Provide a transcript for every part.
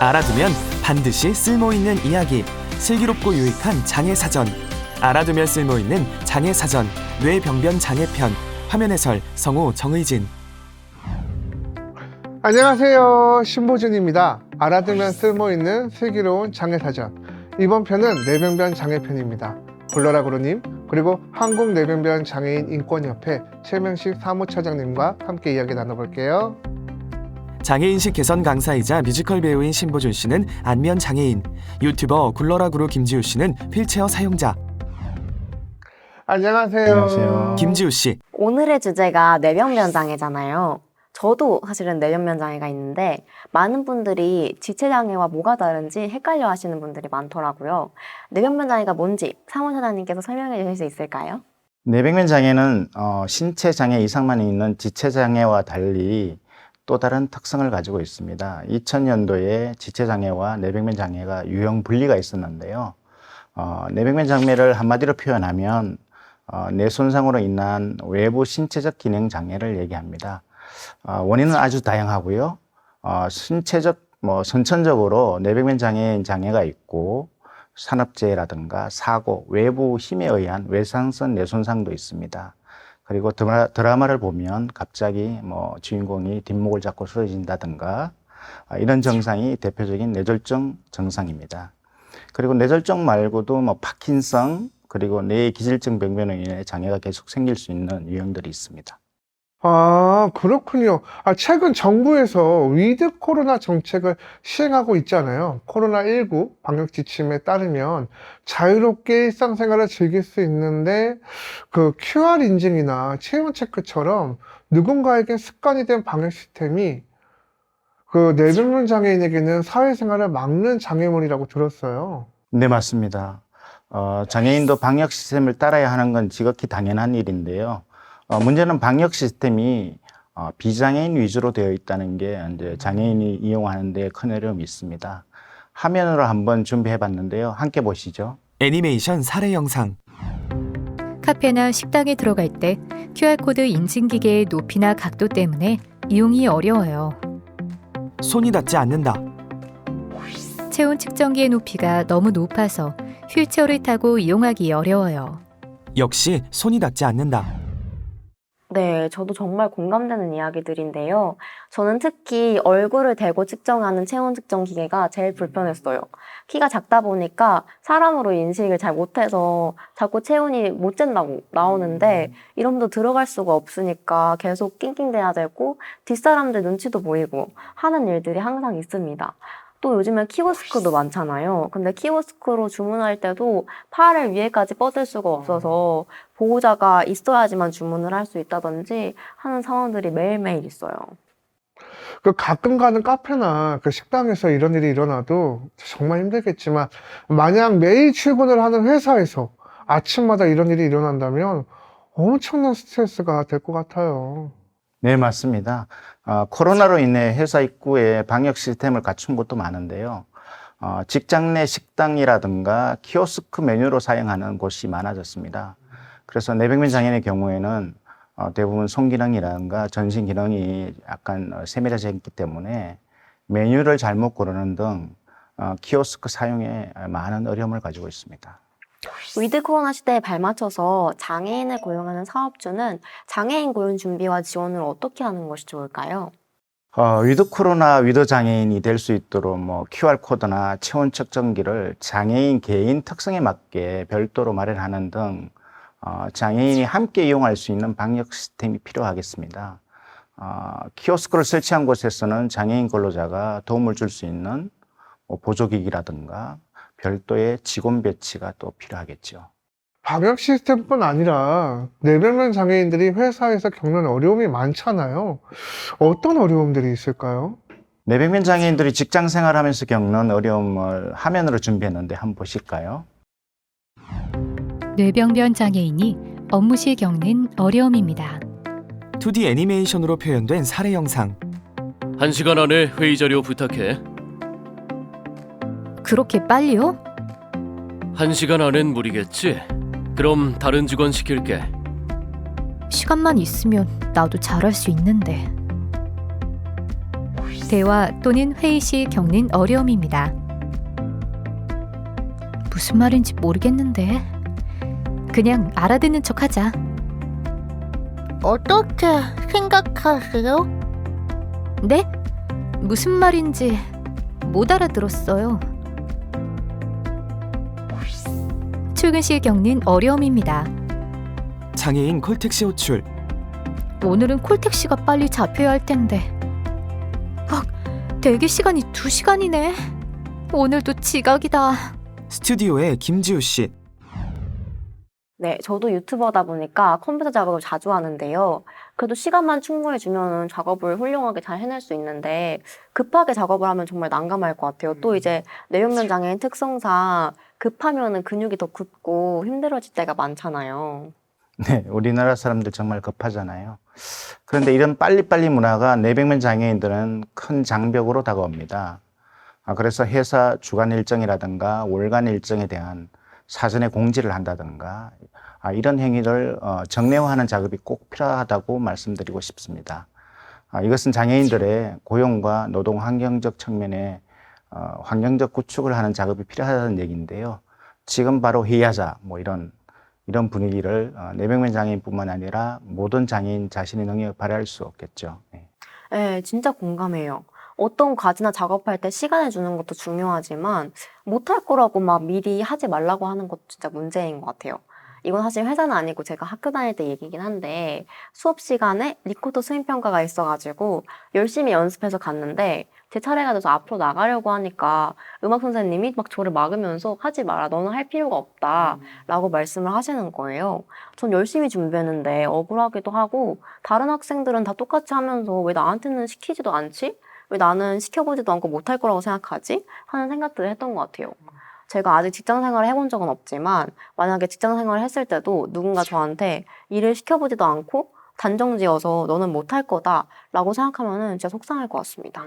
알아두면 반드시 쓸모있는 이야기 슬기롭고 유익한 장애 사전 알아두면 쓸모있는 장애 사전 뇌병변 장애편 화면 해설 성우 정의진 안녕하세요. 신보준입니다. 알아두면 쓸모있는 슬기로운 장애사전. 이번 편은 뇌병변 장애편입니다. 불러라 그로님, 그리고 한국 뇌병변 장애인 인권협회 최명식 사무처장님과 함께 이야기 나눠볼게요. 장애인식 개선 강사이자 뮤지컬 배우인 신보준 씨는 안면 장애인 유튜버 굴러라구로 김지우 씨는 휠체어 사용자 안녕하세요. 안녕하세요. 김지우 씨 오늘의 주제가 뇌병변 장애잖아요. 저도 사실은 뇌병변 장애가 있는데 많은 분들이 지체 장애와 뭐가 다른지 헷갈려 하시는 분들이 많더라고요. 뇌병변 장애가 뭔지 사무사장님께서 설명해 주실 수 있을까요? 뇌백면 장애는 어, 신체 장애 이상만 있는 지체 장애와 달리 또 다른 특성을 가지고 있습니다. 2000년도에 지체 장애와 뇌백면 장애가 유형 분리가 있었는데요. 어, 뇌백면 장애를 한마디로 표현하면 어, 뇌 손상으로 인한 외부 신체적 기능 장애를 얘기합니다. 어, 원인은 아주 다양하고요. 어, 신체적 뭐 선천적으로 뇌백면 장애인 장애가 있고 산업재해라든가 사고, 외부 힘에 의한 외상성 뇌손상도 있습니다. 그리고 드라, 드라마 를 보면 갑자기 뭐 주인공이 뒷목을 잡고 쓰러진다든가 아, 이런 증상이 대표적인 뇌졸중 증상입니다. 그리고 뇌졸중 말고도 뭐 파킨성 그리고 뇌 기질증 병변으로 인해 장애가 계속 생길 수 있는 유형들이 있습니다. 아, 그렇군요. 아, 최근 정부에서 위드 코로나 정책을 시행하고 있잖아요. 코로나19 방역 지침에 따르면 자유롭게 일상생활을 즐길 수 있는데 그 QR 인증이나 체온 체크처럼 누군가에게 습관이 된 방역 시스템이 그 뇌병변 장애인에게는 사회생활을 막는 장애물이라고 들었어요. 네, 맞습니다. 어, 장애인도 방역 시스템을 따라야 하는 건 지극히 당연한 일인데요. 어, 문제는 방역 시스템이 어, 비장애인 위주로 되어 있다는 게 이제 장애인이 이용하는 데큰 어려움이 있습니다. 화면으로 한번 준비해 봤는데요. 함께 보시죠. 애니메이션 사례 영상 카페나 식당에 들어갈 때 QR코드 인증기계의 높이나 각도 때문에 이용이 어려워요. 손이 닿지 않는다 체온 측정기의 높이가 너무 높아서 휠체어를 타고 이용하기 어려워요. 역시 손이 닿지 않는다 네, 저도 정말 공감되는 이야기들인데요. 저는 특히 얼굴을 대고 측정하는 체온 측정 기계가 제일 불편했어요. 키가 작다 보니까 사람으로 인식을 잘 못해서 자꾸 체온이 못 잰다고 나오는데 이름도 들어갈 수가 없으니까 계속 낑낑대야 되고 뒷사람들 눈치도 보이고 하는 일들이 항상 있습니다. 또 요즘엔 키오스크도 많잖아요. 근데 키오스크로 주문할 때도 팔을 위에까지 뻗을 수가 없어서 보호자가 있어야지만 주문을 할 수 있다든지 하는 상황들이 매일매일 있어요. 그 가끔 가는 카페나 그 식당에서 이런 일이 일어나도 정말 힘들겠지만 만약 매일 출근을 하는 회사에서 아침마다 이런 일이 일어난다면 엄청난 스트레스가 될 것 같아요. 네, 맞습니다. 어, 코로나로 인해 회사 입구에 방역 시스템을 갖춘 곳도 많은데요. 어, 직장 내 식당이라든가 키오스크 메뉴로 사용하는 곳이 많아졌습니다. 그래서 내백면 장애인의 경우에는 어, 대부분 손기능이라든가 전신 기능이 약간 어, 세밀해져 있기 때문에 메뉴를 잘못 고르는 등 어, 키오스크 사용에 많은 어려움을 가지고 있습니다. 위드 코로나 시대에 발맞춰서 장애인을 고용하는 사업주는 장애인 고용 준비와 지원을 어떻게 하는 것이 좋을까요? 어, 위드 코로나 위드 장애인이 될 수 있도록 뭐 QR코드나 체온 측정기를 장애인 개인 특성에 맞게 별도로 마련하는 등 어, 장애인이 함께 이용할 수 있는 방역 시스템이 필요하겠습니다. 어, 키오스크를 설치한 곳에서는 장애인 근로자가 도움을 줄 수 있는 뭐 보조기기라든가 별도의 직원 배치가 또 필요하겠죠. 방역 시스템뿐 아니라 뇌병변 장애인들이 회사에서 겪는 어려움이 많잖아요. 어떤 어려움들이 있을까요? 내백면 장애인들이 직장 생활하면서 겪는 어려움을 화면으로 준비했는데 한번 보실까요? 뇌병변 장애인이 업무 시 겪는 어려움입니다. 2D 애니메이션으로 표현된 사례 영상 한 시간 안에 회의 자료 부탁해. 그렇게 빨리요? 한 시간 안엔 무리겠지. 그럼 다른 직원 시킬게. 시간만 있으면 나도 잘할 수 있는데. 대화 또는 회의 시 겪는 어려움입니다. 무슨 말인지 모르겠는데. 그냥 알아듣는 척 하자. 어떻게 생각하세요? 네? 무슨 말인지 못 알아들었어요. 출근 시 겪는 어려움입니다. 장애인 콜택시 호출, 오늘은 콜택시가 빨리 잡혀야 할 텐데. 헉, 대기 시간이 2시간이네. 오늘도 지각이다. 스튜디오에 김지우 씨, 네, 저도 유튜버다 보니까 컴퓨터 작업을 자주 하는데요. 그래도 시간만 충분히 주면은 작업을 훌륭하게 잘 해낼 수 있는데 급하게 작업을 하면 정말 난감할 것 같아요. 또 이제 뇌육면 장애인 특성상 급하면은 근육이 더 굳고 힘들어질 때가 많잖아요. 네, 우리나라 사람들 정말 급하잖아요. 그런데 이런 빨리빨리 문화가 뇌백면 장애인들은 큰 장벽으로 다가옵니다. 아, 그래서 회사 주간 일정이라든가 월간 일정에 대한 사전에 공지를 한다든가 아, 이런 행위를 어, 정례화하는 작업이 꼭 필요하다고 말씀드리고 싶습니다. 아, 이것은 장애인들의 고용과 노동 환경적 측면에 어, 환경적 구축을 하는 작업이 필요하다는 얘기인데요. 지금 바로 회의하자 뭐 이런 이런 분위기를 어, 뇌백면 장애인뿐만 아니라 모든 장애인 자신의 능력을 발휘할 수 없겠죠. 네. 네, 진짜 공감해요. 어떤 과제나 작업할 때 시간을 주는 것도 중요하지만 못할 거라고 막 미리 하지 말라고 하는 것도 진짜 문제인 것 같아요. 이건 사실 회사는 아니고 제가 학교 다닐 때 얘기긴 한데 수업 시간에 리코더 수행 평가가 있어가지고 열심히 연습해서 갔는데 제 차례가 돼서 앞으로 나가려고 하니까 음악 선생님이 막 저를 막으면서 하지 마라 너는 할 필요가 없다 라고 말씀을 하시는 거예요. 전 열심히 준비했는데 억울하기도 하고 다른 학생들은 다 똑같이 하면서 왜 나한테는 시키지도 않지? 왜 나는 시켜보지도 않고 못할 거라고 생각하지? 하는 생각들을 했던 것 같아요. 제가 아직 직장 생활을 해본 적은 없지만 만약에 직장 생활을 했을 때도 누군가 저한테 일을 시켜보지도 않고 단정 지어서 너는 못할 거다라고 생각하면은 진짜 속상할 것 같습니다.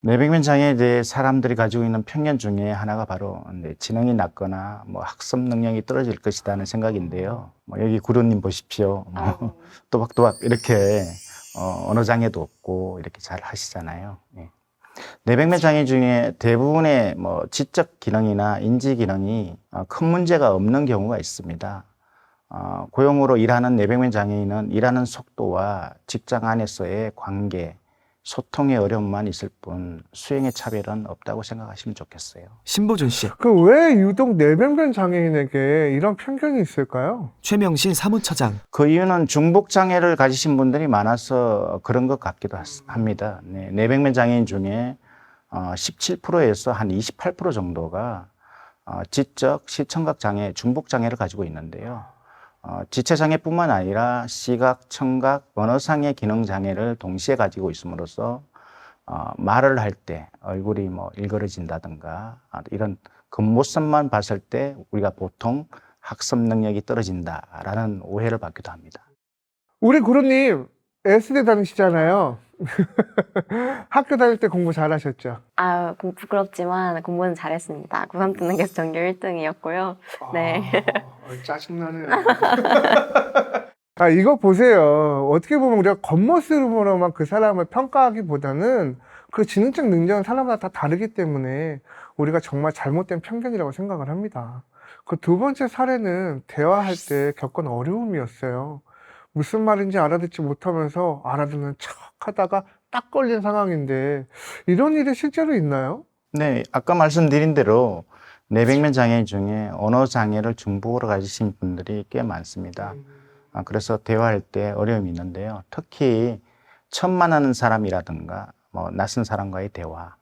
뇌백면 장애에 대해 사람들이 가지고 있는 편견 중에 하나가 바로 네, 지능이 낮거나 뭐 학습 능력이 떨어질 것이라는 생각인데요. 뭐 여기 구루님 보십시오. 뭐 또박또박 이렇게 어, 언어 장애도 없고 이렇게 잘 하시잖아요. 예. 뇌백면 장애 중에 대부분의 뭐 지적 기능이나 인지 기능이 어, 큰 문제가 없는 경우가 있습니다. 어, 고용으로 일하는 뇌백면 장애인은 일하는 속도와 직장 안에서의 관계, 소통의 어려움만 있을 뿐 수행의 차별은 없다고 생각하시면 좋겠어요. 신보준 씨, 그 왜 유독 뇌병변 장애인에게 이런 편견이 있을까요? 최명신 사무처장, 그 이유는 중복 장애를 가지신 분들이 많아서 그런 것 같기도 하- 합니다. 네, 뇌백면 장애인 중에 어, 17%에서 한 28% 정도가 어, 지적 시청각 장애, 중복 장애를 가지고 있는데요. 어, 지체 장애뿐만 아니라 시각, 청각, 언어상의 기능 장애를 동시에 가지고 있음으로써 어, 말을 할 때 얼굴이 뭐 일그러진다든가 아, 이런 겉모습만 봤을 때 우리가 보통 학습 능력이 떨어진다라는 오해를 받기도 합니다. 우리 구루님 S대 다니시잖아요. 학교 다닐 때 공부 잘하셨죠? 아, 공- 부끄럽지만 공부는 잘했습니다. 고3 때는 계속 전교 1등이었고요. 네. 아, 짜증나네. 아, 이거 보세요. 어떻게 보면 우리가 겉모습으로만 그 사람을 평가하기보다는 그 지능적 능력은 사람마다 다 다르기 때문에 우리가 정말 잘못된 편견이라고 생각을 합니다. 그 두 번째 사례는 대화할 때 겪은 어려움이었어요. 무슨 말인지 알아듣지 못하면서 알아듣는 척 하다가 딱 걸린 상황인데 이런 일이 실제로 있나요? 네, 아까 말씀드린 대로 뇌백면 장애 중에 언어 장애를 중복으로 가지신 분들이 꽤 많습니다. 아, 그래서 대화할 때 어려움이 있는데요. 특히 만나는 사람이라든가 뭐 낯선 사람과의 대화,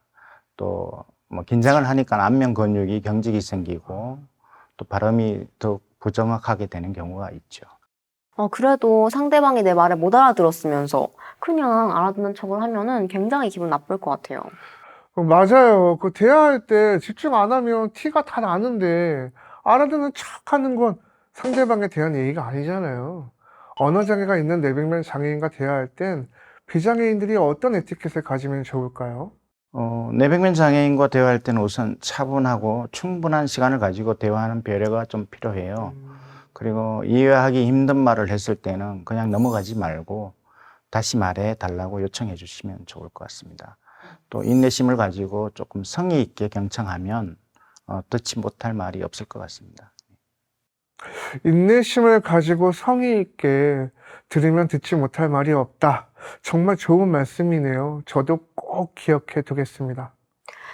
또 뭐 긴장을 하니까 안면 근육이 경직이 생기고 또 발음이 더 부정확하게 되는 경우가 있죠. 어, 그래도 상대방이 내 말을 못 알아들었으면서 그냥 알아듣는 척을 하면은 굉장히 기분 나쁠 것 같아요. 어, 맞아요. 그 대화할 때 집중 안 하면 티가 다 나는데 알아듣는 척 하는 건 상대방에 대한 예의가 아니잖아요. 언어장애가 있는 뇌백면 장애인과 대화할 땐 비장애인들이 어떤 에티켓을 가지면 좋을까요? 어, 뇌백면 장애인과 대화할 때는 우선 차분하고 충분한 시간을 가지고 대화하는 배려가 좀 필요해요. 그리고 이해하기 힘든 말을 했을 때는 그냥 넘어가지 말고 다시 말해 달라고 요청해 주시면 좋을 것 같습니다. 또 인내심을 가지고 조금 성의 있게 경청하면 어, 듣지 못할 말이 없을 것 같습니다. 인내심을 가지고 성의 있게 들으면 듣지 못할 말이 없다. 정말 좋은 말씀이네요. 저도 꼭 기억해 두겠습니다.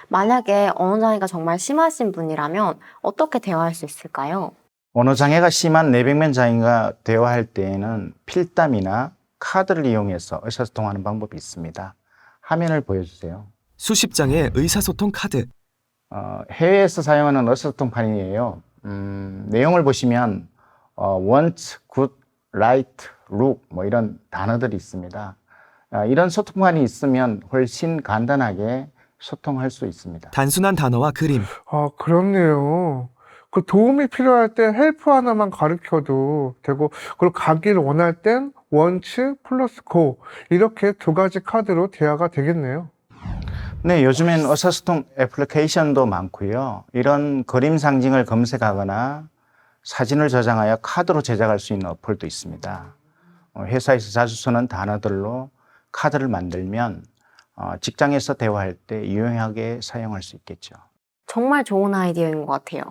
만약에 언어 장애가 정말 심하신 분이라면 어떻게 대화할 수 있을까요? 언어 장애가 심한 내백면 장애가 대화할 때에는 필담이나 카드를 이용해서 의사소통하는 방법이 있습니다. 화면을 보여주세요. 수십 장의 의사소통 카드. 어, 해외에서 사용하는 의사소통판이에요. 음, 내용을 보시면 어, want, good, right, look 뭐 이런 단어들이 있습니다. 아, 이런 소통판이 있으면 훨씬 간단하게 소통할 수 있습니다. 단순한 단어와 그림. 아, 그렇네요. 그 도움이 필요할 때 헬프 하나만 가르쳐도 되고, 그리고 가기를 원할 땐 원츠 플러스 고. 이렇게 두 가지 카드로 대화가 되겠네요. 네, 요즘엔 의사소통 애플리케이션도 많고요. 이런 그림 상징을 검색하거나 사진을 저장하여 카드로 제작할 수 있는 어플도 있습니다. 어, 회사에서 자주 쓰는 단어들로 카드를 만들면 어, 직장에서 대화할 때 유용하게 사용할 수 있겠죠. 정말 좋은 아이디어인 것 같아요.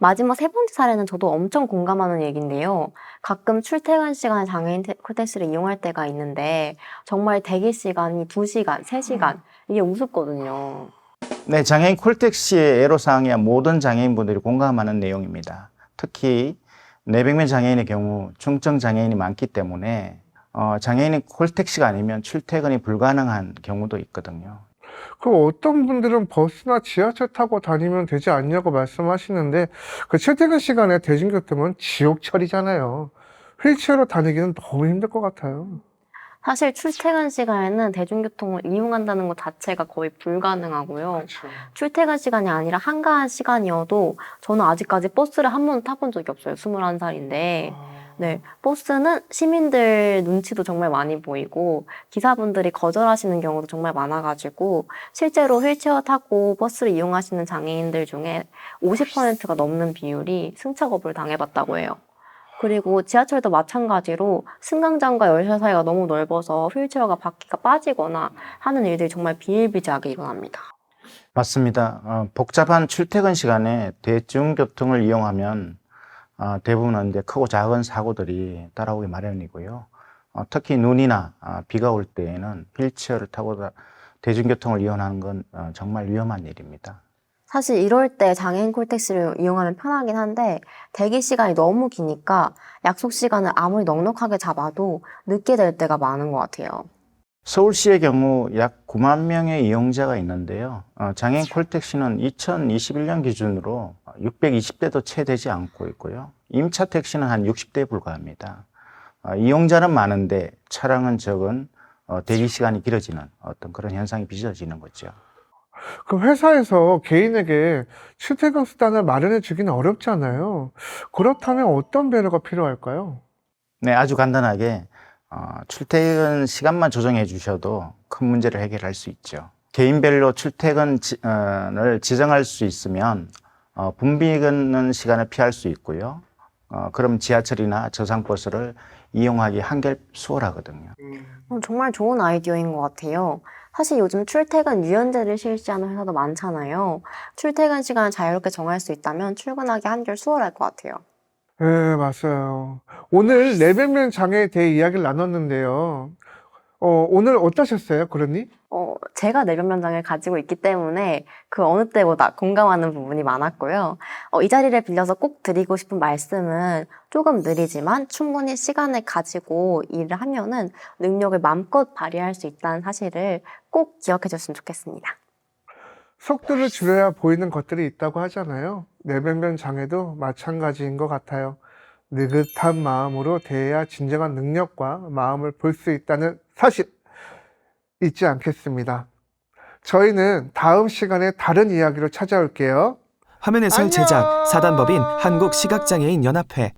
마지막 세 번째 사례는 저도 엄청 공감하는 얘기인데요. 가끔 출퇴근 시간에 장애인 테- 콜택시를 이용할 때가 있는데 정말 대기 시간이 2시간, 3시간 이게 우습거든요. 네, 장애인 콜택시의 애로사항이야 모든 장애인분들이 공감하는 내용입니다. 특히 내백면 장애인의 경우 중증 장애인이 많기 때문에 어, 장애인이 콜택시가 아니면 출퇴근이 불가능한 경우도 있거든요. 그 어떤 분들은 버스나 지하철 타고 다니면 되지 않냐고 말씀하시는데, 그 출퇴근 시간에 대중교통은 지옥철이잖아요. 휠체어로 다니기는 너무 힘들 것 같아요. 사실 출퇴근 시간에는 대중교통을 이용한다는 것 자체가 거의 불가능하고요. 출퇴근 시간이 아니라 한가한 시간이어도 저는 아직까지 버스를 한 번도 타본 적이 없어요. 21살인데. 네, 버스는 시민들 눈치도 정말 많이 보이고 기사분들이 거절하시는 경우도 정말 많아가지고 실제로 휠체어 타고 버스를 이용하시는 장애인들 중에 50%가 넘는 비율이 승차 거부를 당해봤다고 해요. 그리고 지하철도 마찬가지로 승강장과 열차 사이가 너무 넓어서 휠체어가 바퀴가 빠지거나 하는 일들이 정말 비일비재하게 일어납니다. 맞습니다. 어, 복잡한 출퇴근 시간에 대중교통을 이용하면 어, 대부분은 이제 크고 작은 사고들이 따라오기 마련이고요. 어, 특히 눈이나 아, 비가 올 때에는 휠체어를 타고 다- 대중교통을 이용하는 건 어, 정말 위험한 일입니다. 사실 이럴 때 장애인 콜택시를 이용하면 편하긴 한데 대기 시간이 너무 기니까 약속 시간을 아무리 넉넉하게 잡아도 늦게 될 때가 많은 것 같아요. 서울시의 경우 약 9만 명의 이용자가 있는데요. 어, 장애인 콜택시는 2021년 기준으로 620대도 채 되지 않고 있고요. 임차 택시는 한 60대에 불과합니다. 어, 이용자는 많은데 차량은 적은 어, 대기 시간이 길어지는 어떤 그런 현상이 빚어지는 거죠. 그 회사에서 개인에게 출퇴근 수단을 마련해 주기는 어렵잖아요. 그렇다면 어떤 배려가 필요할까요? 네, 아주 간단하게 어, 출퇴근 시간만 조정해 주셔도 큰 문제를 해결할 수 있죠. 개인별로 출퇴근을 지정할 수 있으면 어, 붐비는 시간을 피할 수 있고요. 어, 그럼 지하철이나 저상버스를 이용하기 한결 수월하거든요. 어, 정말 좋은 아이디어인 것 같아요. 사실 요즘 출퇴근 유연제를 실시하는 회사도 많잖아요. 출퇴근 시간을 자유롭게 정할 수 있다면 출근하기 한결 수월할 것 같아요. 네, 맞아요. 오늘 내백면 장애에 대해 이야기를 나눴는데요. 어, 오늘 어떠셨어요, 그러니? 어, 제가 내변면장을 가지고 있기 때문에 그 어느 때보다 공감하는 부분이 많았고요. 어, 이 자리를 빌려서 꼭 드리고 싶은 말씀은 조금 느리지만 충분히 시간을 가지고 일을 하면은 능력을 마음껏 발휘할 수 있다는 사실을 꼭 기억해 줬으면 좋겠습니다. 속도를 줄여야 보이는 것들이 있다고 하잖아요. 내백면 장애도 마찬가지인 것 같아요. 느긋한 마음으로 대해야 진정한 능력과 마음을 볼 수 있다는 사실 잊지 않겠습니다. 저희는 다음 시간에 다른 이야기로 찾아올게요. 화면해설 제작 사단법인 한국시각장애인 연합회